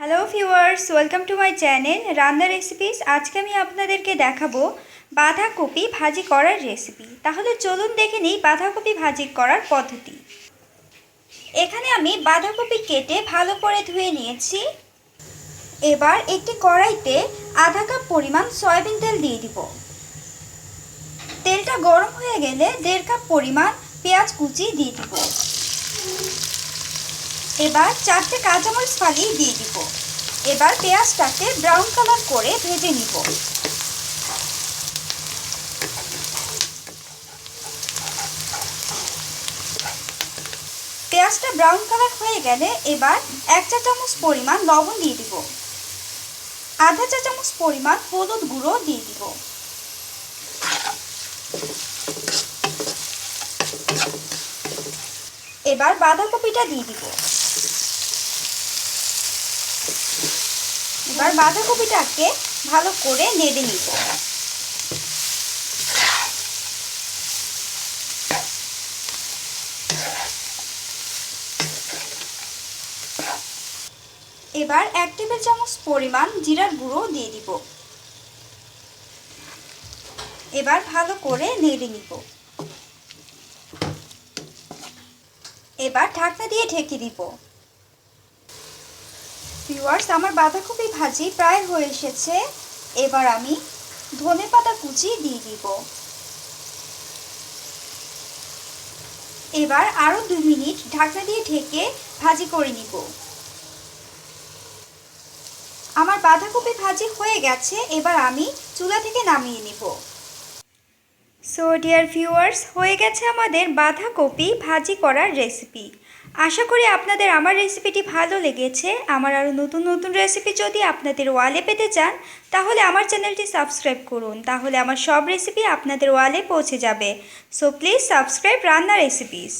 Hello viewers welcome to my channel Ranna recipes আজকে আমি আপনাদেরকে দেখাবো বাঁধাকপি ভাজি করার রেসিপি তাহলে চলুন দেখে নিই বাঁধাকপি ভাজি করার পদ্ধতি। এখানে আমি বাঁধাকপি কেটে ভালো করে ধুয়ে নিয়েছি। এবার একটি কড়াইতে আধা কাপ পরিমাণ সয়াবিন তেল দিয়ে দিব। তেলটা গরম হয়ে গেলে দেড় কাপ পরিমাণ পেঁয়াজ কুচি দিয়ে দিব। এবার চারটে কাঁচামরিচ ফালিয়ে দিয়ে দিব। এবার পেঁয়াজটাকে ব্রাউন কালার করে ভেজে নিব। পেঁয়াজটা ব্রাউন কালার হয়ে গেলে এবার এক চা চামচ পরিমাণ লবণ দিয়ে দিব। আধা চা চামচ পরিমাণ হলুদ গুঁড়ো দিয়ে দিব। এবার বাঁধাকপিটা দিয়ে দিব। এবার বাঁধাকপিটাকে ভালো করে নেড়ে নিব। এবার এক টেবিল চামচ পরিমাণ জিরার গুঁড়ো দিয়ে দিব। এবার ভালো করে নেড়ে নিব। এবার ঢাকনা দিয়ে ঢেকে দিব। ভিউয়ার্স আমার বাঁধাকপি ভাজি প্রায় হয়ে এসেছে। এবার আমি ধনে পাতা কুচি দিয়ে দিব। এবার আরও দুই মিনিট ঢাকনা দিয়ে ঢেকে ভাজি করে নিব। আমার বাঁধাকপি ভাজি হয়ে গেছে, এবার আমি চুলা থেকে নামিয়ে নিব। সো ডিয়ার ভিউয়ার্স হয়ে গেছে আমাদের বাঁধাকপি ভাজি করার রেসিপি আশা করি আপনাদের আমার রেসিপিটি ভালো লেগেছে। আমার আরও নতুন নতুন রেসিপি যদি আপনাদের ওয়ালে পেতে চান, তাহলে আমার চ্যানেলটি সাবস্ক্রাইব করুন। তাহলে আমার সব রেসিপি আপনাদের ওয়ালে পৌঁছে যাবে। So please subscribe Ranna recipes